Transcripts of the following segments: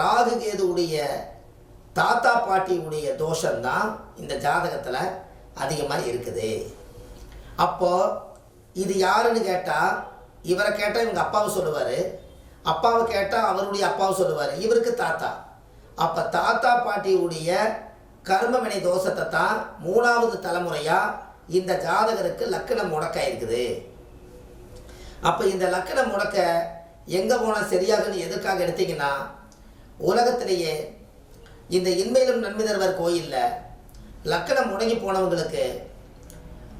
ராகு கேதுவுடைய தாத்தா பாட்டியுடைய தோஷம்தான் இந்த ஜாதகத்தில் அதிகமாக இருக்குது. அப்போது இது யாருன்னு கேட்டால் இவரை கேட்டால் இவங்க அப்பாவை சொல்லுவார். அப்பாவை கேட்டால் அவருடைய அப்பாவை சொல்லுவார். இவருக்கு தாத்தா. அப்போ தாத்தா பாட்டியுடைய கர்மவினை தோஷத்தை தான் மூணாவது தலைமுறையாக இந்த ஜாதகருக்கு லக்கணம் முடக்க இருக்குது அப்போ இந்த லக்கணம் முடக்க எங்கே போனால் சரியாகுன்னு எதுக்காக எடுத்தீங்கன்னா உலகத்திலேயே இந்த இன்மையிலும் நன்மைதர்வர் கோயிலில் லக்கணம் முடங்கி போனவங்களுக்கு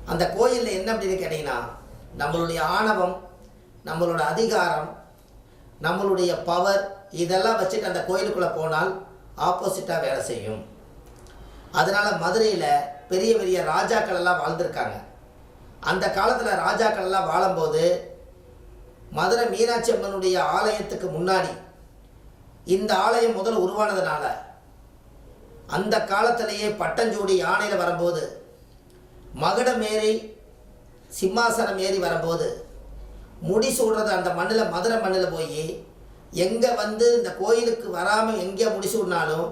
அந்த கோயிலில் என்ன அப்படின்னு கேட்டிங்கன்னா நம்மளுடைய ஆணவம் நம்மளோட அதிகாரம் நம்மளுடைய பவர் இதெல்லாம் வச்சுட்டு அந்த கோயிலுக்குள்ளே போனால் ஆப்போசிட்டாக வேலை செய்யும். அதனால் மதுரையில் பெரிய பெரிய ராஜாக்கள் எல்லாம் வாழ்ந்திருக்காங்க. அந்த காலத்தில் ராஜாக்கள் எல்லாம் வாழும்போது மதுரை மீனாட்சி அம்மனுடைய ஆலயத்துக்கு முன்னாடி இந்த ஆலயம் முதல் உருவானதுனால அந்த காலத்திலேயே பட்டஞ்சூடி யானையில் வரும்போது மகுடம் ஏறி சிம்மாசனம் ஏறி வரும்போது முடி சூடுறது அந்த மண்ணில் மதுரை மண்ணில் போய் எங்கே வந்து இந்த கோயிலுக்கு வராமல் எங்கே முடிசூடினாலும்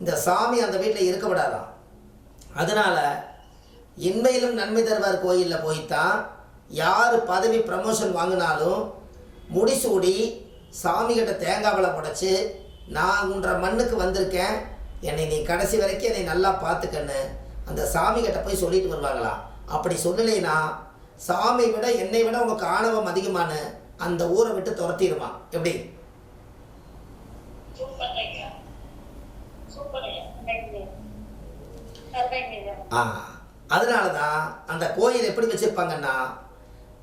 இந்த சாமி அந்த வீட்டில் இருக்க விடாதாம் அதனால் இன்மையிலும் நன்மை தருவார் கோயிலில் போய்த்தான் யார் பதவி ப்ரமோஷன் வாங்கினாலும் முடிசூடி சாமிகிட்ட தேங்காவளை புடைச்சி நான் உன்ற மண்ணுக்கு வந்திருக்கேன். என்னை நீ கடைசி வரைக்கும் என்னை நல்லா பார்த்துக்கன்னு. அந்த சாமிகிட்ட போய் சொல்லிட்டு வருவாங்களாம் அப்படி சொல்லலைன்னா சாமி விட என்னை விட உங்களுக்கு ஆணவம் அதிகமான அந்த ஊரை விட்டு துரத்திடுமா. எப்படி? ஆ அதனால தான் அந்த கோயில் எப்படி வச்சுருப்பாங்கன்னா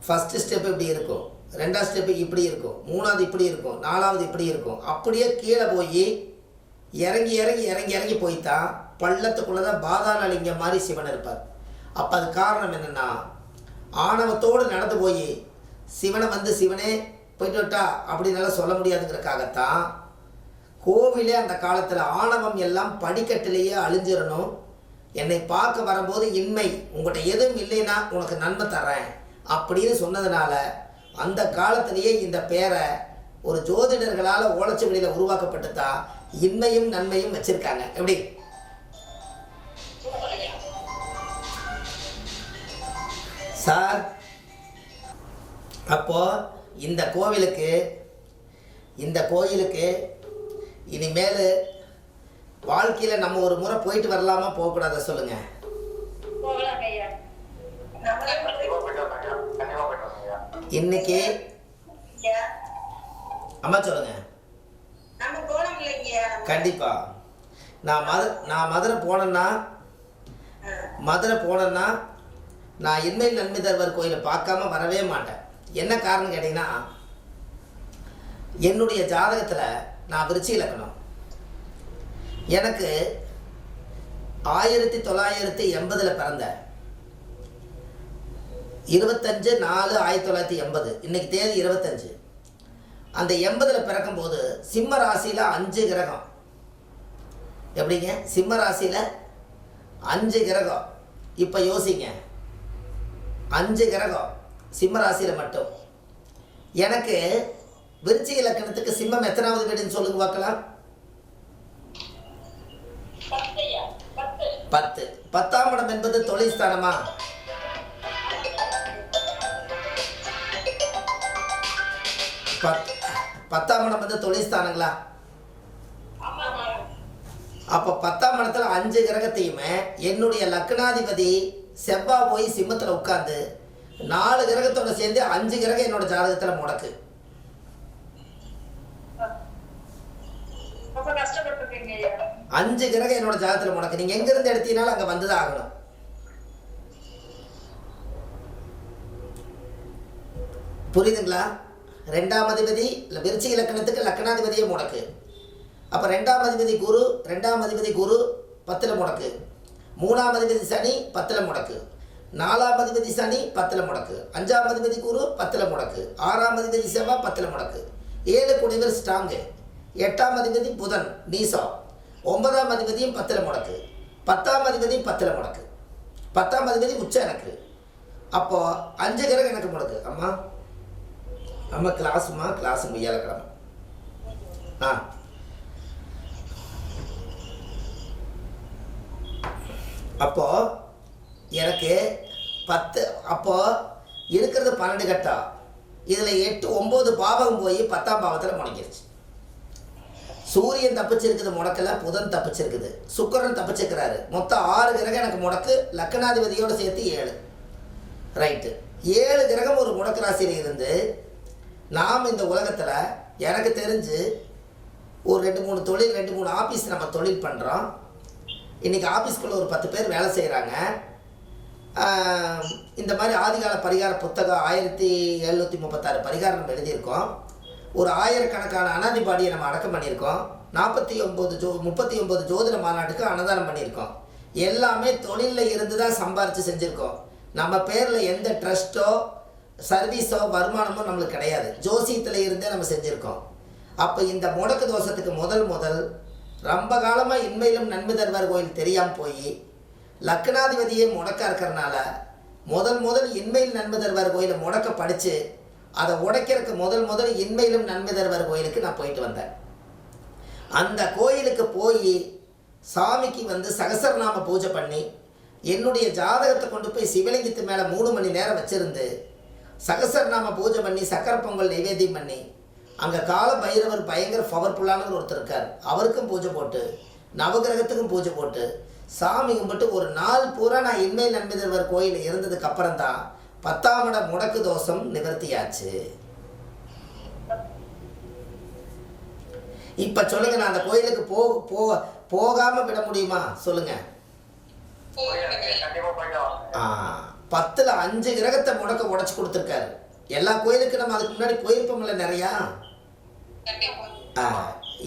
ஃபஸ்ட்டு ஸ்டெப் இப்படி இருக்கும்? ரெண்டாவது ஸ்டெப்பு இப்படி இருக்கும். மூணாவது இப்படி இருக்கும். நாலாவது இப்படி இருக்கும். அப்படியே கீழே போய் இறங்கி இறங்கி இறங்கி இறங்கி போய்த்தான் பள்ளத்துக்குள்ளே தான் பாதாளலிங்கம் மாதிரி சிவன் இருப்பார். அப்போ அது காரணம் என்னென்னா ஆணவத்தோடு நடந்து போய் சிவனை வந்து சிவனே போயிட்டு விட்டா அப்படின்னால சொல்ல முடியாதுங்கிறக்காகத்தான் கோவிலே அந்த காலத்தில் ஆணவம் எல்லாம் படிக்கட்டிலேயே அழிஞ்சிடணும் என்னை பார்க்க வரும்போது இன்மை. உங்கள்கிட்ட எதுவும் இல்லைன்னா உனக்கு நன்மை தரேன் அப்படின்னு சொன்னதுனால அந்த காலத்திலேயே இந்த பேரை ஒரு ஜோதிடர்களால் ஓலைச்சுவடியில் உருவாக்கப்பட்டு தான் இன்மையும் நன்மையும் வச்சுருக்காங்க. எப்படி? சார் அப்போ இந்த கோவிலுக்கு இந்த கோயிலுக்கு இனிமேல் வாழ்க்கையில் நம்ம ஒரு முறை போயிட்டு வரலாமா போகக்கூடாத சொல்லுங்கள் போகலாம் ஐயா நம்மளே கண்டிப்பா போயிட்டு வரணும் ஐயா கண்டிப்பா போயிட்டு வரணும் ஐயா இன்னைக்கு அம்மா இல்லைங்கய்யா கண்டிப்பா. நான் மது நான் மதுரை போனேன்னா மதுரை போனேன்னா நான் இன்மை நன்மை தருவர் கோயிலை பார்க்காம வரவே மாட்டேன். என்ன காரணம் கேட்டிங்கன்னா என்னுடைய ஜாதகத்தில் நான் விருச்சி இலக்கணம் எனக்கு ஆயிரத்தி தொள்ளாயிரத்தி எண்பதில் பிறந்தேன் இருபத்தஞ்சு நாலு ஆயிரத்தி தொள்ளாயிரத்தி எண்பது. இன்னைக்கு தேதி இருபத்தஞ்சு. அந்த எண்பதில் பிறக்கும்போது சிம்ம ராசியில் அஞ்சு கிரகம். எப்படிங்க? சிம்ம ராசியில் அஞ்சு கிரகம். இப்போ யோசிங்க. அஞ்சு கிரகம் சிம்ம ராசியில் மட்டும். எனக்கு விருச்சிக இலக்கணத்துக்கு சிம்மம் எத்தனாவது வீடுன்னு சொல்லுங்க பார்க்கலாம். பத்து பத்து. பத்தாம் இடம் என்பது தொழில் ஸ்தானமா? பத்தாம் இடம் வந்து தொழில் ஸ்தானங்களா? ஆமா ஆமா அப்போ பத்தாம் இடத்துல அஞ்சு கிரகத்தையுமே என்னுடைய லக்னாதிபதி செவ்வாய் போய் சிம்மத்தில் உட்காந்து நாலு கிரகத்தோட சேர்ந்து அஞ்சு கிரகம் என்னோட ஜாதகத்தில் முடக்கு. அஞ்சு கிரகம் என்னோட ஜாதகத்தில் முடக்கு. நீங்கள் எங்கேருந்து எடுத்தீங்கனாலும் அங்கே வந்து தான் ஆகணும். புரியுதுங்களா? ரெண்டாம் அதிபதி இல்லை விருச்சிக இலக்கணத்துக்கு லக்கணாதிபதியே முடக்கு. அப்போ ரெண்டாம் அதிபதி குரு ரெண்டாம் அதிபதி குரு பத்தில் முடக்கு. மூணாம் அதிபதி சனி பத்தில் முடக்கு. நாலாம் அதிபதி சனி பத்தில் முடக்கு. அஞ்சாம் அதிபதி குரு பத்தில் முடக்கு. ஆறாம் அதிபதி செவ்வாய் பத்தில் முடக்கு. ஏழு குடிவர் ஸ்ட்ராங்கு. எட்டாம் அதிபதி புதன் நீசம் ஒன்பதாம் அதிபதியும் பத்தில் முடக்கு. பத்தாம் அதிபதியும் பத்தில் முடக்கு. பத்தாம் அதிபதி உச்சம் எனக்கு. அப்போது அஞ்சு கிரகம் எனக்கு முடக்கு. அம்மா நம்ம கிளாஸுமா கிளாஸு வியாழக்கிழமை ஆ. அப்போ எனக்கு பத்து அப்போ இருக்கிறது பன்னெண்டு கட்டம் இதில் எட்டு ஒம்பது பாவகம் போய் பத்தாம் பாவத்தில் முடங்கிருச்சு. சூரியன் தப்பிச்சிருக்குது முடக்கல புதன் தப்பிச்சிருக்குது. சுக்கிரன் தப்பிச்சிருக்கிறாரு. மொத்தம் ஆறு கிரகம் எனக்கு முடக்கு லக்கணாதிபதியோடு சேர்த்து ஏழு. ரைட்டு ஏழு கிரகம் ஒரு முடக்கு ராசியில் இருந்து நாம் இந்த உலகத்தில் எனக்கு தெரிஞ்சு ஒரு ரெண்டு மூணு தொழில் ரெண்டு மூணு ஆஃபீஸ் நம்ம தொழில் பண்ணுறோம் இன்றைக்கி ஆஃபீஸ்க்குள்ளே ஒரு பத்து பேர் வேலை செய்கிறாங்க இந்த மாதிரி ஆதிகால பரிகார புத்தகம் ஆயிரத்தி எழுநூற்றி முப்பத்தாறு பரிகாரம் நம்ம எழுதியிருக்கோம். ஒரு ஆயிரக்கணக்கான அனாதிபாடியை நம்ம அடக்கம் பண்ணியிருக்கோம். நாற்பத்தி ஒம்பது ஜோ முப்பத்தி ஒம்பது ஜோதிட மாநாட்டுக்கு அன்னதானம் பண்ணியிருக்கோம். எல்லாமே தொழிலில் இருந்து தான் சம்பாரித்து செஞ்சுருக்கோம். நம்ம பேரில் எந்த ட்ரஸ்ட்டோ சர்வீஸோ வருமானமோ நம்மளுக்கு கிடையாது. ஜோசியத்தில் இருந்தே நம்ம செஞ்சுருக்கோம். அப்போ இந்த முடக்கு தோஷத்துக்கு முதல் முதல் ரொம்ப காலமாக இன்மையிலும் நன்மை தருவார் கோயில் தெரியாமல் போய் லக்னாதிபதியே முடக்க இருக்கிறனால முதல் முதல் இன்மையில் நன்மை தருவார் கோயிலை முடக்க படித்து அதை உடைக்கிறதுக்கு முதல் முதல் இன்மையிலும் நன்மை தருவார் கோயிலுக்கு நான் போயிட்டு வந்தேன். அந்த கோயிலுக்கு போய் சாமிக்கு வந்து சகசரநாம பூஜை பண்ணி என்னுடைய ஜாதகத்தை கொண்டு போய் சிவலிங்கத்து மேலே மூணு மணி நேரம் வச்சுருந்து சகசரநாம பூஜை பண்ணி சக்கரை பொங்கல் நைவேத்தியம் பண்ணி அங்கே கால பைரவர் பயங்கர பவர்ஃபுல்லானவர் ஒருத்தர் இருக்கார். அவருக்கும் பூஜை போட்டு நவகிரகத்துக்கும் பூஜை போட்டு சாமி கும்பிட்டு ஒரு நாள் பூரா நான் இன்மை நன்மை தருவர் கோயில் இருந்ததுக்கு அப்புறம் தான் பத்தாம் இட முடக்கு தோஷம் நிவர்த்தியாச்சு. இப்ப சொல்லுங்க நான் அந்த கோயிலுக்கு போ போ போகாம விட முடியுமா? சொல்லுங்க. ஆ, பத்துல அஞ்சு கிரகத்தை முடக்க உடைச்சு கொடுத்துருக்காரு. எல்லா கோயிலுக்கும் நம்ம அதுக்கு முன்னாடி போயிருப்போம்ல நிறையா?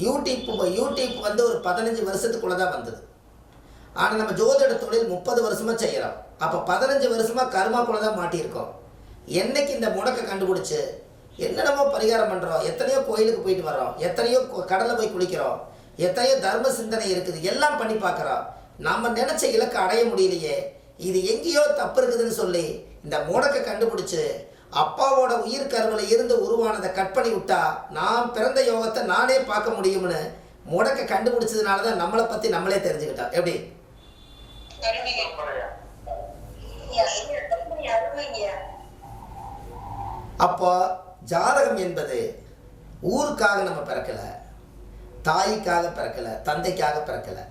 யூடியூப் யூடியூப் வந்து ஒரு பதினஞ்சு வருஷத்துக்குள்ள தான் வந்தது. ஆனால் நம்ம ஜோதிட தொழில் முப்பது வருஷமாக செய்கிறோம் அப்போ பதினஞ்சு வருஷமாக கர்மாக்குள்ள தான் மாட்டியிருக்கோம். என்னைக்கு இந்த முடக்கை கண்டுபிடிச்சு என்னென்னமோ பரிகாரம் பண்ணுறோம் எத்தனையோ கோயிலுக்கு போயிட்டு வரோம் எத்தனையோ கடல்ல போய் குளிக்கிறோம். எத்தனையோ தர்ம சிந்தனை இருக்குது. எல்லாம் பண்ணி பார்க்குறோம். நம்ம நினச்ச இலக்கை அடைய முடியலையே. இது எங்கேயோ தப்பு இருக்குதுன்னு சொல்லி இந்த மூடக்கை கண்டுபிடிச்சு அப்பாவோட உயிர் கருவில் இருந்து உருவானதை கட் பண்ணி விட்டா நான் பிறந்த யோகத்தை நானே பார்க்க முடியும்னு முடக்க கண்டுபிடிச்சதுனால தான் நம்மளை பற்றி நம்மளே தெரிஞ்சுக்கிட்டோம். எப்படி? அப்போ ஜாதகம் என்பது ஊருக்காக நம்ம பிறக்கல தாய்க்காக பிறக்கல தந்தைக்காக பிறக்கலை.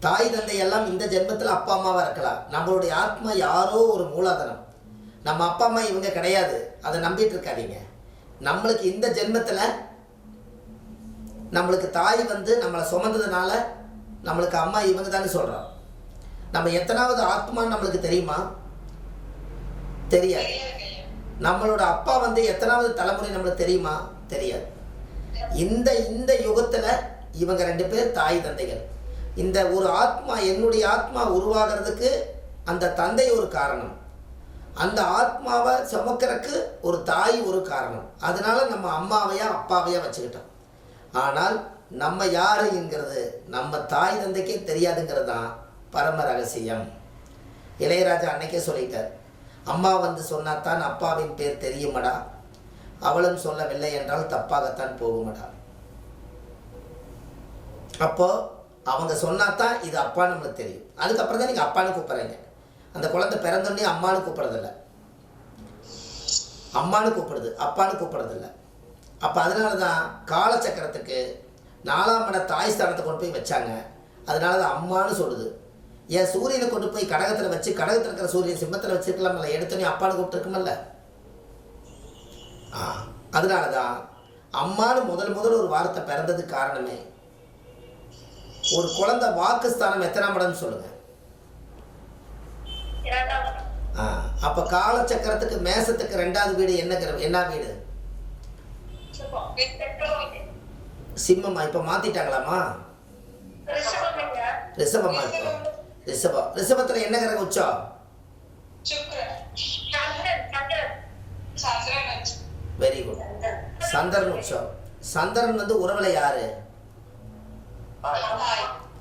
தாய் தந்தை எல்லாம் இந்த ஜென்மத்தில் அப்பா அம்மாவாக இருக்கலாம். நம்மளுடைய ஆத்மா யாரோ ஒரு மூலாதனம் நம்ம அப்பா அம்மா இவங்க கிடையாது. அதை நம்பிட்டு இருக்காதீங்க. நம்மளுக்கு இந்த ஜென்மத்தில் நம்மளுக்கு தாய் வந்து நம்மளை சுமந்ததுனால நம்மளுக்கு அம்மா இவங்க தானே சொல்கிறோம் நம்ம எத்தனாவது ஆத்மான்னு நம்மளுக்கு தெரியுமா? தெரியாது. நம்மளோட அப்பா வந்து எத்தனாவது தலைமுறை நம்மளுக்கு தெரியுமா? தெரியாது. இந்த இந்த யுகத்தில் இவங்க ரெண்டு பேர் தாய் தந்தைகள். இந்த ஒரு ஆத்மா என்னுடைய ஆத்மா உருவாகிறதுக்கு அந்த தந்தை ஒரு காரணம். அந்த ஆத்மாவை சுமக்கிறதுக்கு ஒரு தாய் ஒரு காரணம். அதனால நம்ம அம்மாவையா அப்பாவையா வச்சுக்கிட்டோம். ஆனால் நம்ம யாருங்கிறது நம்ம தாய் தந்தைக்கே தெரியாதுங்கிறது தான் பரம ரகசியம். இளையராஜா அன்னைக்கே சொல்லிட்டார். அம்மா வந்து சொன்னாத்தான் அப்பாவின் பேர் தெரியுமடா. அவளும் சொல்லவில்லை என்றால் தப்பாகத்தான் போகுமடா. அப்போது அவங்க சொன்னாதான் இது அப்பான்னு நம்மளுக்கு தெரியும். அதுக்கப்புறம் தான் நீங்கள் அப்பான்னு கூப்பிட்றீங்க. அந்த குழந்தை பிறந்தோடனே அம்மானு கூப்பிட்றதில்ல. அம்மான்னு கூப்பிடுது அப்பான்னு கூப்பிட்றதில்ல. அப்போ அதனால தான் காலச்சக்கரத்துக்கு நாலாம் இட தாய் ஸ்தானத்தை கொண்டு போய் வச்சாங்க. அதனால தான் அம்மான்னு சொல்லுது. ஏன் சூரியனை கொண்டு போய் கடகத்தில் வச்சு கடகத்தில் இருக்கிற சூரியன் சிம்மத்தில் வச்சிருக்கலாம்ல எடுத்தோடனே அப்பான்னு கூப்பிட்டுருக்குமல்ல? ஆ அதனால தான் அம்மானு முதல் முதல் ஒரு வார்த்தை பிறந்ததுக்கு காரணமே ஒரு குழந்தை வாக்குஸ்தானம் எத்தனாம் இடம்னு சொல்லுங்க? இரண்டாவது. ஆ அப்போ காலச்சக்கரத்துக்கு மேசத்துக்கு ரெண்டாவது வீடு என்ன கிரகம் என்ன வீடு? சுபம் பெற்றோர் சிம்மமா? இப்போ மாத்திட்டாங்களாமா ரிஷபமா இப்போ ரிஷபம். ரிஷபத்தில் என்ன கிரகம் உச்சம்? வெரி குட் சந்திரன் உச்சம். சந்திரன் வந்து உறவுல யாரு?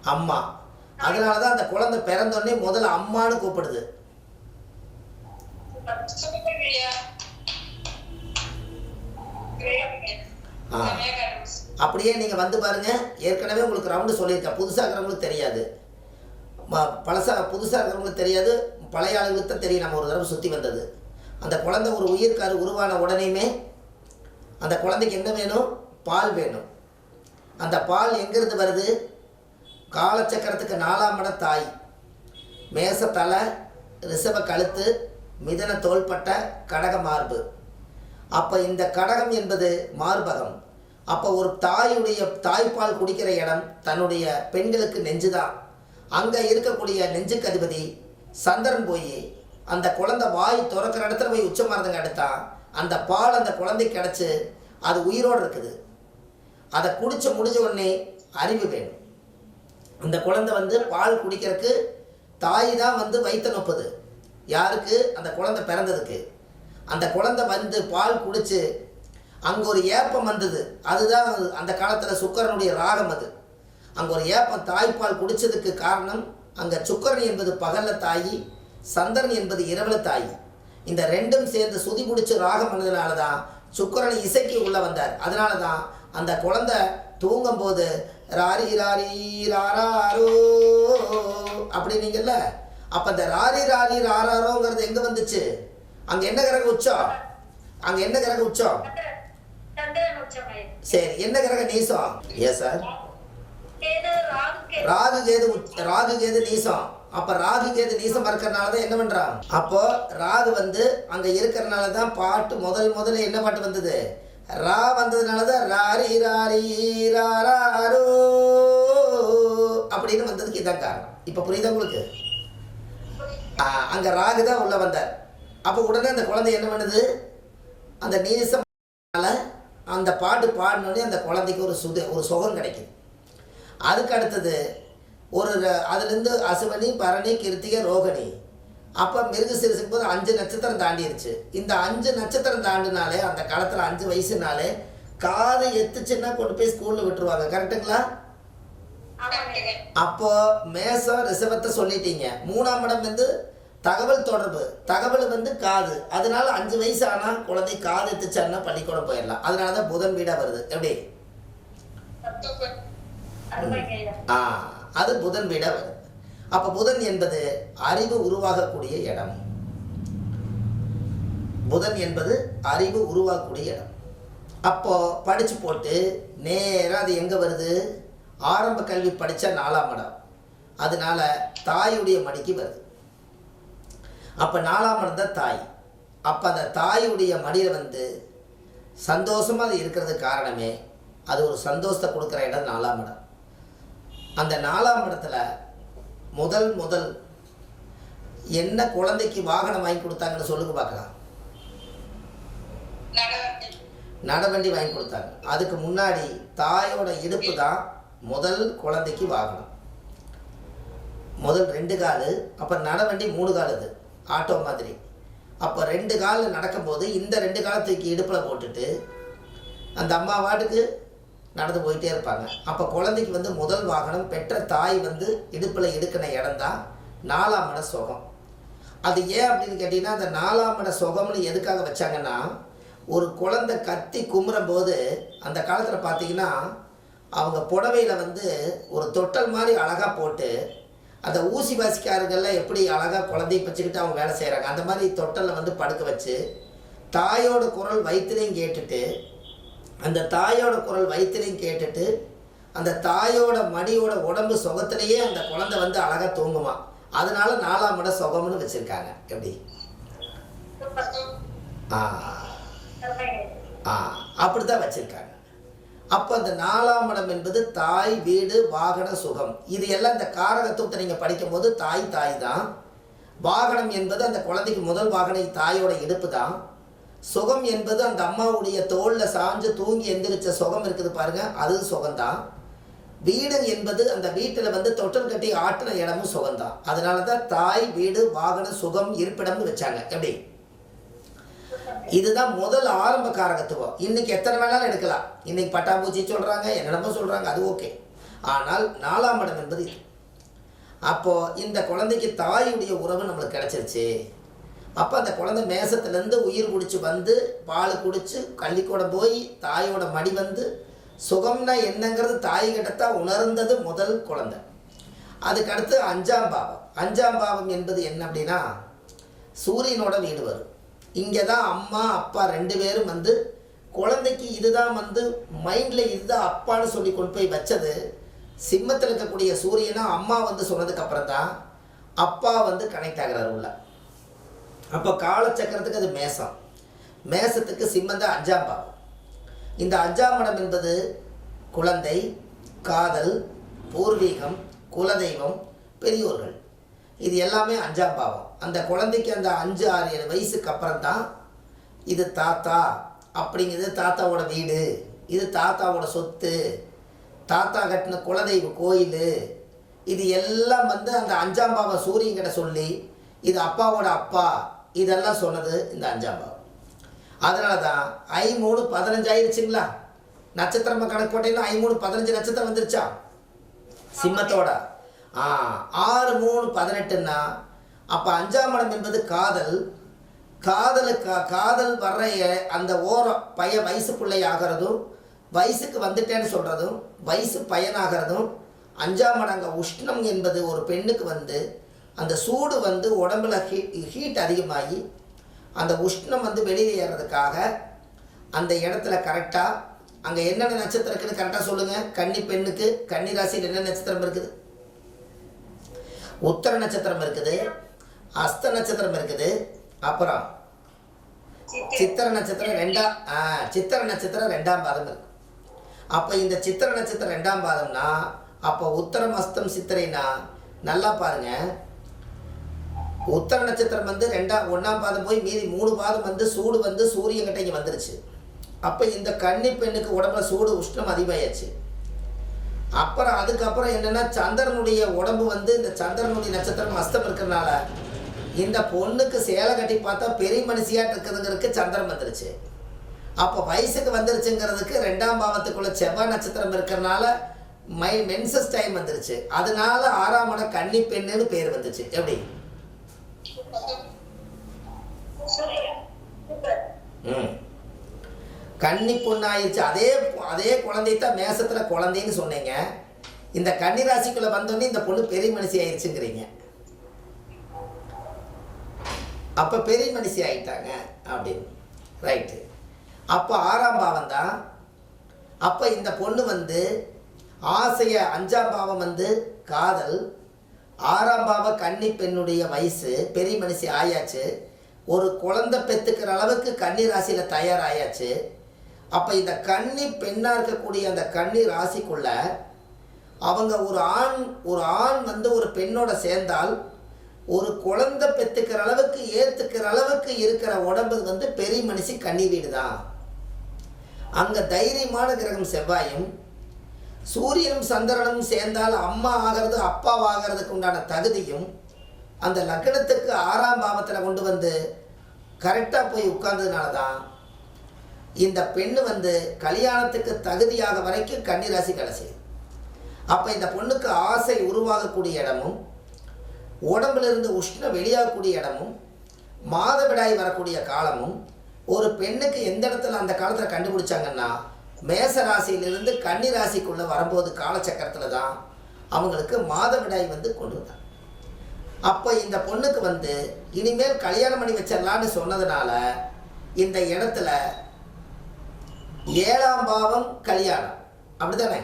அம்மா. அதனால தான் அந்த குழந்தை பிறந்தோடனே முதல்ல அம்மான்னு கூப்பிடுது. ஆ. அப்படியே நீங்கள் வந்து பாருங்கள் ஏற்கனவே உங்களுக்கு ரவுண்டு சொல்லியிருக்கேன். புதுசாக இருக்கிறவங்களுக்கு தெரியாது. பழசாக பழசா புதுசாக இருக்கிறவங்களுக்கு தெரியாது. பழைய ஆளுங்களுக்கு தான் தெரியும். நம்ம ஒரு தடவை சுற்றி வந்தது. அந்த குழந்தை ஒரு உயிர்க்காரு உருவான உடனேயுமே அந்த குழந்தைக்கு என்ன வேணும்? பால் வேணும். அந்த பால் எங்கேருந்து வருது? காலச்சக்கரத்துக்கு நாலாம் இட தாய். மேச தலை கழுத்து மிதன தோள்பட்ட கடக மார்பு. அப்போ இந்த கடகம் என்பது மார்பகம். அப்போ ஒரு தாயுடைய தாய்ப்பால் குடிக்கிற இடம் தன்னுடைய பெண்களுக்கு நெஞ்சு தான் அங்கே இருக்கக்கூடிய நெஞ்சுக்கு அதிபதி சந்திரன் போய் அந்த குழந்தை வாய் திறக்கிற இடத்துல போய் உச்சமாரதங்க எடுத்தா அந்த பால் அந்த குழந்தைக்கு கிடச்சி அது உயிரோடு இருக்குது. அதை குடிச்சு முடிஞ்ச உடனே அறிவு வேணும். இந்த குழந்தை வந்து பால் குடிக்கிறதுக்கு தாய் தான் வந்து வயிற்று நொப்புது. யாருக்கு? அந்த குழந்தை பிறந்ததுக்கு. அந்த குழந்தை வந்து பால் குடிச்சு அங்கே ஒரு ஏப்பம் வந்தது. அதுதான் அந்த காலத்தில் சுக்கரனுடைய ராகம் அது. அங்கே ஒரு ஏப்பம் தாய்ப்பால் குடித்ததுக்கு காரணம் அங்கே சுக்கரன் என்பது பகல்ல தாயி சந்திரன் என்பது இரவுல தாயி. இந்த ரெண்டும் சேர்ந்து சுதி பிடிச்சி ராகம் பண்ணதுனால தான் சுக்கரன் இசைக்கு உள்ளே வந்தார். அதனால தான் அந்த குழந்தை தூங்கும்போது ராரி ராரி ராராரோ அப்படின்னீங்கல்ல? அப்போ இந்த ராரி ராரி ராராரோங்கிறது எங்கே வந்துச்சு? அங்கே என்ன கிரக உச்சம்? அங்கே என்ன கிரக உச்சம்? சரி என்ன கிரக நீசம்? ஏ சார்? ராகு கேது ராகு கேது நீசம். அப்ப ராகு கேது நீசம் இருக்கிறனால தான் என்ன பண்றான்? அப்போ ராகு வந்து அங்க இருக்கிறனால தான் பாட்டு முதல் முதல்ல என்ன பாட்டு வந்தது? ரா வந்ததுனால தான் ராரி ராரி ராரோ அப்படின்னு வந்ததுக்கு இதான் காரணம். இப்போ புரியுதா உங்களுக்கு? அங்கே அங்க ராகு தான் உள்ள வந்தார். அப்போ உடனே அந்த குழந்தை என்ன பண்ணுது? அந்த நீசம் அந்த பாட்டு பாடினோடனே அந்த குழந்தைக்கு ஒரு சுத ஒரு சுகம் கிடைக்குது. அதுக்கு அடுத்தது ஒரு அதுலேருந்து அசுவனி பரணி கிருத்திகை ரோகிணி அப்போ மிருக சிறுசுக்கு போது அஞ்சு நட்சத்திரம் தாண்டிருச்சு. இந்த அஞ்சு நட்சத்திரம் தாண்டினாலே அந்த காலத்தில் அஞ்சு வயசுனாலே காது எத்துச்சுன்னா கொண்டு போய் ஸ்கூலில் விட்டுருவாங்க. கரெக்டுங்களா அப்போ மேசம் ரிசவத்தை சொல்லிட்டீங்க. மூணாம் இடம் வந்து தகவல் தொடர்பு. தகவல் வந்து காது. அதனால அஞ்சு வயசு ஆனால் குழந்தை காது எத்துச்சான்னா பள்ளிக்கூடம் போயிடலாம். அதனால தான் புதன் வீடாக வருது. எப்படி? ஆ அது புதன் வீடாக வருது. அப்போ புதன் என்பது அறிவு உருவாகக்கூடிய இடம். புதன் என்பது அறிவு உருவாகக்கூடிய இடம். அப்போ படித்து போட்டு நேராக அது எங்கே வருது? ஆரம்ப கல்வி படித்த நாலாம் இடம். அதனால தாயுடைய மடிக்கு வருது. அப்போ நாலாம் இடம் தான் தாய். அப்போ அந்த தாயுடைய மடியில் வந்து சந்தோஷமாக அது இருக்கிறது காரணமே அது ஒரு சந்தோஷத்தை கொடுக்குற இடம் நாலாம் இடம். அந்த நாலாம் இடத்துல முதல் முதல் என்ன குழந்தைக்கு வாகனம் வாங்கி கொடுத்தாங்கன்னு சொல்லுங்க பார்க்கலாம். நடவண்டி வாங்கி கொடுத்தாங்க. அதுக்கு முன்னாடி தாயோட இடுப்பு தான் முதல் குழந்தைக்கு வாகனம். முதல் ரெண்டு காலு அப்போ நடவண்டி மூணு கால் அது ஆட்டோ மாதிரி. அப்போ ரெண்டு கால் நடக்கும்போது இந்த ரெண்டு காலை தூக்கி இடுப்பில் போட்டுட்டு அந்த அம்மா வாட்டுக்கு நடந்து போயிட்டே இருப்பாங்க. அப்போ குழந்தைக்கு வந்து முதல் வாகனம் பெற்ற தாய் வந்து இடுப்பில் எடுக்கின இடம் தான் நாலாம் இட சுகம். அது ஏன் அப்படின்னு கேட்டிங்கன்னா அந்த நாலாம் இட சுகம்னு எதுக்காக வச்சாங்கன்னா ஒரு குழந்தை கத்தி குமுறும் போது அந்த காலத்தில் பார்த்தீங்கன்னா அவங்க புடவையில் வந்து ஒரு தொட்டல் மாதிரி அழகாக போட்டு அந்த ஊசி வாசிக்காரங்கள்லாம் எப்படி அழகாக குழந்தைய வச்சுக்கிட்டு அவங்க வேலை செய்கிறாங்க அந்த மாதிரி தொட்டலில் வந்து படுக்க வச்சு தாயோட குரல் வயிற்றுலையும் கேட்டுட்டு அந்த தாயோட குரல் வயிற்றுலையும் கேட்டுட்டு அந்த தாயோட மடியோட உடம்பு சுகத்திலேயே அந்த குழந்தை வந்து அழகாக தூங்குமா? அதனால நாலாம் இட சுகம்னு வச்சுருக்காங்க. எப்படி? ஆ. ஆ. அப்படி தான் வச்சுருக்காங்க. அப்போ அந்த நாலாம் இடம் என்பது தாய் வீடு வாகன சுகம். இது எல்லாம் இந்த காரகத்துவத்தை நீங்கள் படிக்கும்போது தாய் தாய் தான். வாகனம் என்பது அந்த குழந்தைக்கு முதல் வாகன தாயோட இடுப்பு தான். சுகம் என்பது அந்த அம்மாவுடைய தோளில் சாஞ்சு தூங்கி எந்திரிச்ச சுகம் இருக்குது பாருங்க அது சுகம்தான். வீடு என்பது அந்த வீட்டில் வந்து தொட்டில் கட்டி ஆட்டின இடமும் சுகம்தான். அதனால தான் தாய் வீடு வாகன சுகம் இருப்பிடம்னு வச்சாங்க. எப்படி? இதுதான் முதல் ஆரம்ப காரகத்துவம். இன்னைக்கு எத்தனை வேணாலும் எடுக்கலாம். இன்னைக்கு பட்டாம்பூச்சி சொல்றாங்க என்னென்னமோ சொல்றாங்க அது ஓகே. ஆனால் நாலாம் இடம் என்பது இது. அப்போ இந்த குழந்தைக்கு தாயுடைய உறவு நம்மளுக்கு கிடைச்சிருச்சு. அப்போ அந்த குழந்தை மேசத்துலேருந்து உயிர் குடிச்சு வந்து பால் குடிச்சு கள்ளிக்கூட போய் தாயோட மடி வந்து சுகம்னா என்னங்கிறது தாய்கிட்ட தான் உணர்ந்தது முதல் குழந்தை. அதுக்கடுத்து அஞ்சாம் பாவம். அஞ்சாம் பாவம் என்பது என்ன அப்படின்னா சூரியனோட வீடு வரும். இங்கே தான் அம்மா அப்பா ரெண்டு பேரும் வந்து குழந்தைக்கு இதுதான் வந்து மைண்டில் இதுதான் அப்பான்னு சொல்லி கொண்டு போய் வச்சது சிம்மத்தில் இருக்கக்கூடிய சூரியனா அம்மா வந்து சொன்னதுக்கப்புறம் தான் அப்பா வந்து கனெக்ட் ஆகிறார் உள்ள. அப்போ காலச்சக்கரத்துக்கு அது மேசம். மேசத்துக்கு சிம்மந்த அஞ்சாம் பாவம். இந்த அஞ்சாம் இடம் என்பது குழந்தை காதல் பூர்வீகம் குலதெய்வம் பெரியோர்கள். இது எல்லாமே அஞ்சாம் பாவம். அந்த குழந்தைக்கு அந்த அஞ்சு ஆறு ஏழு வயசுக்கு அப்புறம் தான் இது தாத்தா அப்படிங்கிறது தாத்தாவோட வீடு. இது தாத்தாவோட சொத்து. தாத்தா கட்டின குலதெய்வ கோயில். இது எல்லாம் வந்து அந்த அஞ்சாம் பாவம் சூரியன் கிட்ட சொல்லி இது அப்பாவோட அப்பா இதெல்லாம் சொன்னது இந்த அஞ்சாம் பாவம். அதனால தான் ஐ மூணு பதினஞ்சு ஆயிருச்சுங்களா? நட்சத்திரமா கணக்கு போட்டீங்கன்னா ஐ மூணு பதினஞ்சு நட்சத்திரம் வந்துருச்சா? சிம்மத்தோட. ஆ ஆறு மூணு பதினெட்டுன்னா அப்போ அஞ்சாம் இடம் என்பது காதல். காதலுக்கு காதல் வர்ற அந்த ஓரம் பைய வயசு பிள்ளை ஆகிறதும் வயசுக்கு வந்துட்டேன்னு சொல்கிறதும் வயசு பயனாகிறதும் அஞ்சாம் மடங்க உஷ்ணம் என்பது ஒரு பெண்ணுக்கு வந்து அந்த சூடு வந்து உடம்புல ஹீட் ஹீட் அதிகமாகி அந்த உஷ்ணம் வந்து வெளியில் ஏறதுக்காக அந்த இடத்துல கரெக்டாக அங்கே என்னென்ன நட்சத்திரம் இருக்குன்னு கரெக்டாக சொல்லுங்கள் கன்னி பெண்ணுக்கு கன்னி ராசியில் என்ன நட்சத்திரம் இருக்குது? உத்தர நட்சத்திரம் இருக்குது அஸ்த நட்சத்திரம் இருக்குது அப்புறம் சித்திர. நட்சத்திரம் ரெண்டாம் ஆ, சித்திர நட்சத்திரம் ரெண்டாம் பாதம் இருக்கு. அப்போ இந்த சித்திர நட்சத்திரம் ரெண்டாம் பாதம்னா அப்போ உத்தரம் அஸ்தம் சித்திரைனா நல்லா பாருங்க. உத்தர நட்சத்திரம் வந்து ரெண்டாம் ஒன்றாம் பாதம் போய் மீதி மூணு பாதம் வந்து சூடு வந்து சூரியன்கிட்ட இங்கே வந்துருச்சு. அப்போ இந்த கன்னி பெண்ணுக்கு உடம்புல சூடு உஷ்ணம் அதிகமாயாச்சு. அப்புறம் அதுக்கப்புறம் என்னன்னா சந்திரனுடைய உடம்பு வந்து இந்த சந்திரனுடைய நட்சத்திரம் அஸ்தம் இருக்கிறனால இந்த பொண்ணுக்கு சேலை கட்டி பார்த்தா பெரிய மனுஷியாக இருக்குதுங்கிறதுக்கு சந்திரன் வந்துருச்சு. அப்போ வயசுக்கு வந்துருச்சுங்கிறதுக்கு ரெண்டாம் பாவத்துக்குள்ள செவ்வாய் நட்சத்திரம் இருக்கிறனால மை மென்சஸ் டைம் வந்துருச்சு. அதனால ஆறாம் இடம் கன்னி பெண்ணுன்னு பேர் வந்துச்சு. எப்படி? கன்னி பொண்ணாயிடுச்சு அதே அதே குழந்தை தான் மேசத்தில் குழந்தைன்னு சொன்னீங்க. இந்த கன்னி ராசிக்குள்ள வந்தோடனே இந்த பொண்ணு பெரிய மனுஷி ஆயிடுச்சுங்கிறீங்க அப்போ பெரிய மனுஷி ஆயிட்டாங்க அப்படின்னு. ரைட்டு அப்போ ஆறாம் பாவம் தான். அப்போ இந்த பொண்ணு வந்து ஆசைய அஞ்சாம் பாவம் வந்து காதல். ஆறாம் பாவ கன்னி பெண்ணுடைய வயசு பெரிய மனுஷி ஆயாச்சு. ஒரு குழந்தை பெற்றுக்கிற அளவுக்கு கன்னி ராசியில் தயாராயாச்சு. அப்போ இந்த கன்னி பெண்ணாக இருக்கக்கூடிய அந்த கன்னி ராசிக்குள்ள அவங்க ஒரு ஆண் ஒரு ஆண் வந்து ஒரு பெண்ணோட சேர்ந்தால் ஒரு குழந்தை பெற்றுக்கிற அளவுக்கு ஏற்றுக்கிற அளவுக்கு இருக்கிற உடம்பு வந்து பெரிய மனுஷி கன்னி வீடு தான் அங்கே தைரியமான கிரகம் செவ்வாயும் சூரியனும் சந்திரனும் சேர்ந்தால் அம்மா ஆகிறது அப்பாவாகிறதுக்கு உண்டான தகுதியும் அந்த லக்னத்துக்கு ஆறாம் பாவத்தில் கொண்டு வந்து கரெக்டாக போய் உட்கார்ந்ததுனால தான் இந்த பெண்ணு வந்து கல்யாணத்துக்கு தகுதியாக வரைக்கும் கன்னிராசி கடைசி அப்போ இந்த பொண்ணுக்கு ஆசை உருவாகக்கூடிய இடமும் உடம்புலிருந்து உஷ்ணம் வெளியாகக்கூடிய இடமும் மாதவிடாய் வரக்கூடிய காலமும் ஒரு பெண்ணுக்கு எந்த இடத்துல அந்த காலத்தில் கண்டுபிடிச்சாங்கன்னா மேச ராசியிலிருந்து கன்னி ராசிக்குள்ளே வரும்போது காலச்சக்கரத்தில் தான் அவங்களுக்கு மாதவிடாய் வந்து கொண்டு வந்தாங்க. அப்போ இந்த பொண்ணுக்கு வந்து இனிமேல் கல்யாணம் பண்ணி வச்சிடலான்னு சொன்னதுனால இந்த இடத்துல ஏழாம் பாவம் கல்யாணம். அப்படிதானே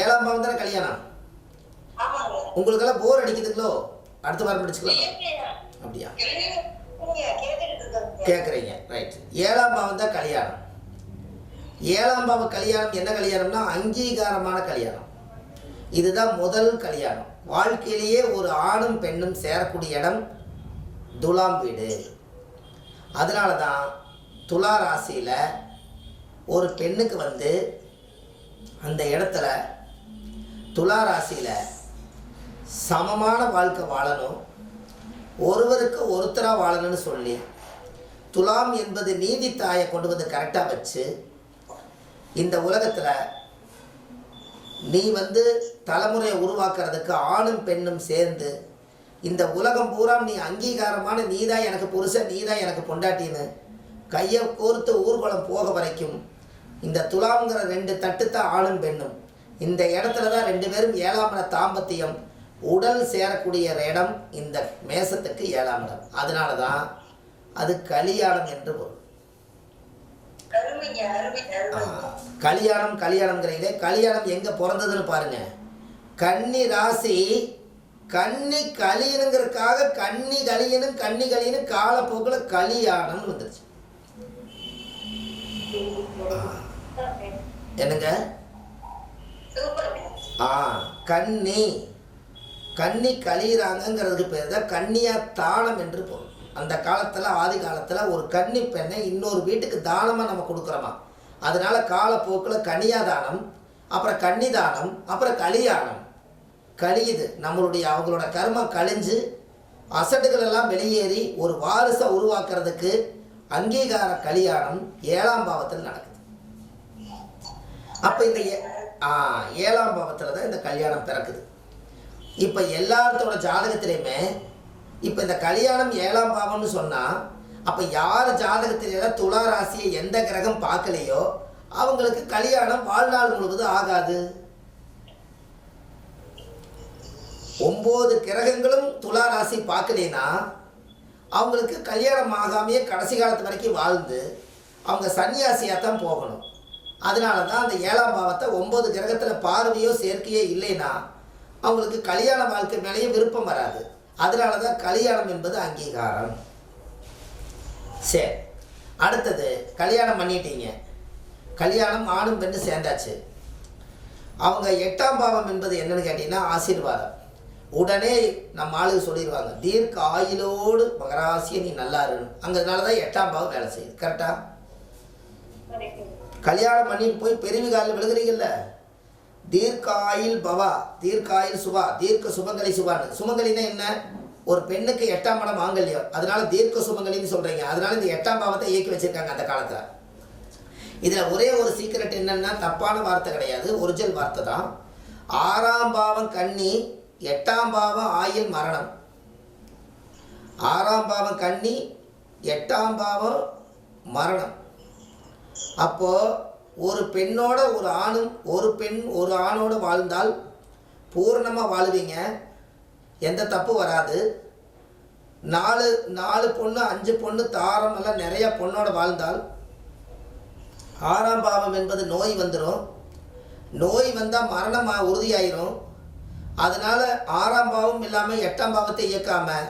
ஏழாம் பாவம் தானே கல்யாணம்? உங்களுக்கெல்லாம் போர் அடிக்குதுங்களோ? அடுத்த வாரம் படிச்சுக்கலாம். அப்படியா. கேட்குறீங்க ரைட் ஏழாம் பாவம் தான் கல்யாணம். ஏழாம் பாவ கல்யாணம் என்ன கல்யாணம்னா அங்கீகாரமான கல்யாணம். இதுதான் முதல் கல்யாணம். வாழ்க்கையிலேயே ஒரு ஆணும் பெண்ணும் சேரக்கூடிய இடம் துலாம் வீடு. அதனால தான் துலா ராசியில் ஒரு பெண்ணுக்கு வந்து அந்த இடத்துல துலா ராசியில் சமமான வாழ்க்கை வாழணும். ஒருவருக்கு ஒருத்தராக வாழணும்னு சொல்லி துலாம் என்பது நீதி தாயை கொண்டு வந்து கரெக்டாக வச்சு இந்த உலகத்தில் நீ வந்து தலைமுறையை உருவாக்குறதுக்கு ஆணும் பெண்ணும் சேர்ந்து இந்த உலகம் பூரா நீ அங்கீகாரமான நீ தான் எனக்கு புருஷன் நீ தான் எனக்கு பொண்டாட்டின்னு கையை கோர்த்து ஊர்வலம் போக வரைக்கும் இந்த துலாங்கிற ரெண்டு தட்டு தான் ஆணும் பெண்ணும். இந்த இடத்துல தான் ரெண்டு பேரும் ஏழாம் இட தாம்பத்தியம் உடல் சேரக்கூடிய இடம் இந்த மேசத்துக்கு ஏழாம் இடம். அதனால தான் அது கலியாணம் என்று பொருள். கல்யாணம் கல்யாணம்ங்கிறீங்களே. கல்யாணம் எங்க பிறந்ததுன்னு பாருங்க. கன்னி ராசி கன்னி கலியனுங்கிறதுக்காக கன்னி கலியனும் கன்னி கலியனும் காலப்போக்கில் கலியாணம்னு வந்துருச்சு. என்னங்க? ஆ கன்னி. கன்னி கலியிறாங்கங்கிறதுக்கு பேர் தான் கன்னியா தானம் என்று பொருள். அந்த காலத்தில் ஆதி காலத்தில் ஒரு கன்னி பெண்ணை இன்னொரு வீட்டுக்கு தானமாக நம்ம கொடுக்குறோமா? அதனால் காலப்போக்கில் கனியாதானம் அப்புறம் கன்னிதானம் அப்புறம் கலியாணம் கழியுது நம்மளுடைய அவங்களோட கர்மம் கழிஞ்சு அசட்டுகளெல்லாம் வெளியேறி ஒரு வாரிசை உருவாக்குறதுக்கு அங்கீகார கல்யாணம் ஏழாம் பாவத்தில் நடக்குது. அப்போ இந்த ஏ- ஏழாம் பாவத்தில் தான் இந்த கல்யாணம் பிறக்குது. இப்போ எல்லாத்தோட ஜாதகத்திலையுமே இப்போ இந்த கல்யாணம் ஏழாம் பாவம்னு சொன்னால் அப்போ யார் ஜாதகத்திலாம் துளா ராசியை எந்த கிரகம் பார்க்கலையோ அவங்களுக்கு கல்யாணம் வாழ்நாள் முழுவதும் ஆகாது. ஒம்பது கிரகங்களும் துலா ராசி பார்க்கலைன்னா அவங்களுக்கு கல்யாணம் ஆகாமையே கடைசி காலத்து வரைக்கும் வாழ்ந்து அவங்க சன்னியாசியாக தான் போகணும். அதனால தான் அந்த ஏழாம் பாவத்தை ஒம்பது கிரகத்தில் பார்வையோ சேர்க்கையோ இல்லைன்னா அவங்களுக்கு கல்யாண வாழ்க்கை மேலேயும் விருப்பம் வராது. அதனால தான் கல்யாணம் என்பது அங்கீகாரம். சரி. அடுத்தது கல்யாணம் பண்ணிட்டீங்க. கல்யாணம் ஆணும் பெண்ணு சேர்ந்தாச்சு. அவங்க எட்டாம் பாவம் என்பது என்னன்னு கேட்டிங்கன்னா ஆசீர்வாதம். உடனே நம்ம ஆளுங்க சொல்லிடுவாங்க தீர்க்க ஆயுளோடு மகராசியை நீ நல்லா இருக்கணும் அங்கனால தான் எட்டாம் பாவம் வேலை செய்யுது. கரெக்டாக கல்யாணம் பண்ணிட்டு போய் பெருவி காலில் விழுகிறீங்கல்ல? தீர்க்காயில் பவா தீர்க்காயில் சுபா தீர்க்க சுமங்கலி சுபான்னு சுமங்கலினா என்ன? ஒரு பெண்ணுக்கு எட்டாம் படம் மாங்கல்யம் அதனால தீர்க்க சுமங்கலின்னு சொல்றீங்க. அதனால இந்த எட்டாம் பாவத்தை இயக்கி வச்சிருக்காங்க அந்த காலத்துல. இதுல ஒரே ஒரு சீக்கிரட் என்னன்னா தப்பான வார்த்தை கிடையாது. ஒரிஜினல் வார்த்தை தான். ஆறாம் பாவம் கண்ணி எட்டாம் பாவம் ஆயில் மரணம். ஆறாம் பாவம் கன்னி எட்டாம் பாவம் மரணம். அப்போது ஒரு பெண்ணோட ஒரு ஆணும் ஒரு பெண் ஒரு ஆணோட வாழ்ந்தால் பூர்ணமாக வாழுவீங்க. எந்த தப்பு வராது. நாலு நாலு பொண்ணு அஞ்சு பொண்ணு தாரம் எல்லாம் நிறையா பொண்ணோட வாழ்ந்தால் ஆறாம் பாவம் என்பது நோய் வந்துடும் நோய் வந்தால் மரணம் உறுதியாயிரும். அதனால் ஆறாம் பாவம் இல்லாமல் எட்டாம் பாவத்தை இயக்காமல்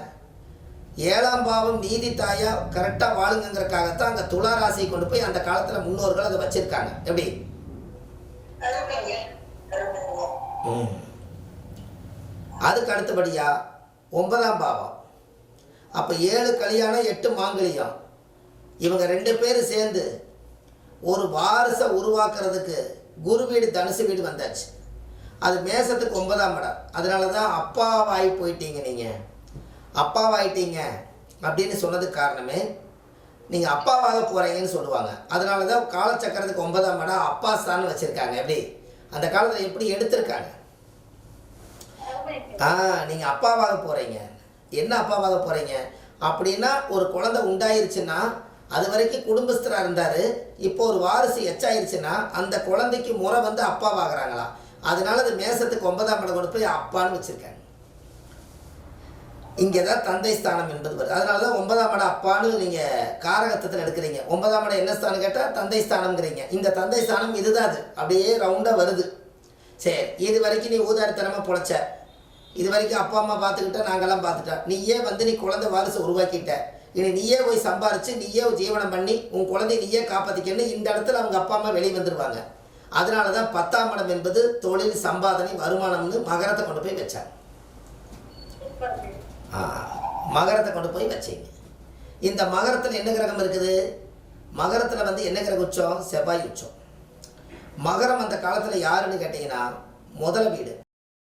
ஏழாம் பாவம் நீதி தாயா கரெக்டாக வாழுங்கிறதுக்காகத்தான் அங்கே துலா ராசியை கொண்டு போய் அந்த காலத்தில் முன்னோர்கள் அதை வச்சிருக்காங்க. எப்படி? அதுக்கு அடுத்தபடியா ஒன்பதாம் பாவம். அப்போ ஏழு கல்யாணம் எட்டு மாங்கல்யம். இவங்க ரெண்டு பேரும் சேர்ந்து ஒரு வாரிசை உருவாக்குறதுக்கு குரு வீடு தனுசு வீடு வந்தாச்சு. அது மேசத்துக்கு ஒன்பதாம் இடம். அதனால தான் அப்பாவாகி போயிட்டீங்க நீங்கள் அப்பாவாயிட்டீங்க அப்படின்னு சொன்னதுக்கு காரணமே நீங்கள் அப்பாவாக போகிறீங்கன்னு சொல்லுவாங்க. அதனால தான் காலச்சக்கரத்துக்கு ஒன்பதாம் இடம் அப்பா ஸ்தானம் வச்சுருக்காங்க. எப்படி? அந்த காலத்தில் எப்படி எடுத்திருக்காங்க? ஆ நீங்கள் அப்பாவாக போகிறீங்க என்ன அப்பாவாக போகிறீங்க அப்படின்னா ஒரு குழந்தை உண்டாயிருச்சுன்னா அது வரைக்கும் குடும்பஸ்தராக இருந்தார். இப்போ ஒரு வாரிசு எச்சாயிருச்சுன்னா அந்த குழந்தைக்கு முறை வந்து அப்பாவாகிறாங்களா? அதனால அது மேசத்துக்கு ஒன்பதாம் இடம் கொண்டு போய் அப்பான்னு வச்சுருக்காங்க. இங்கே தான் தந்தை ஸ்தானம் என்பது வருது. அதனால தான் ஒன்பதாம் இடம் அப்பான்னு நீங்கள் காரகத்தத்தில் எடுக்கிறீங்க. ஒன்பதாம் இடம் என்ன ஸ்தானம் கேட்டால் தந்தை ஸ்தானம்ங்கிறீங்க. இந்த தந்தை ஸ்தானம் இதுதான் அது. அப்படியே ரவுண்டாக வருது. சரி இது வரைக்கும் நீ ஊதாரித்தனமாக பொழைச்ச. இது வரைக்கும் அப்பா அம்மா பார்த்துக்கிட்ட நாங்கள்லாம் பார்த்துட்டோம் நீயே வந்து நீ குழந்தை வாரிசை உருவாக்கிட்ட. இனி நீயே போய் சம்பாரித்து நீயே ஜீவனம் பண்ணி உன் குழந்தைய நீயே காப்பாற்றிக்கன்னு இந்த இடத்துல அவங்க அப்பா அம்மா வெளியே வந்துடுவாங்க அதனால தான் பத்தாம் இடம் என்பது தொழில் சம்பாதனை வருமானம்னு மகரத்தை கொண்டு போய் வச்சாங்க. மகரத்தை கொண்டு போய் வச்சிங்க. இந்த மகரத்தில் என்ன கிரகம் இருக்குது? மகரத்தில் வந்து என்ன கிரகம் உச்சம்? செவ்வாய் உச்சம். மகரம் அந்த காலத்தில் யாருன்னு கேட்டிங்கன்னா முதல வீடு.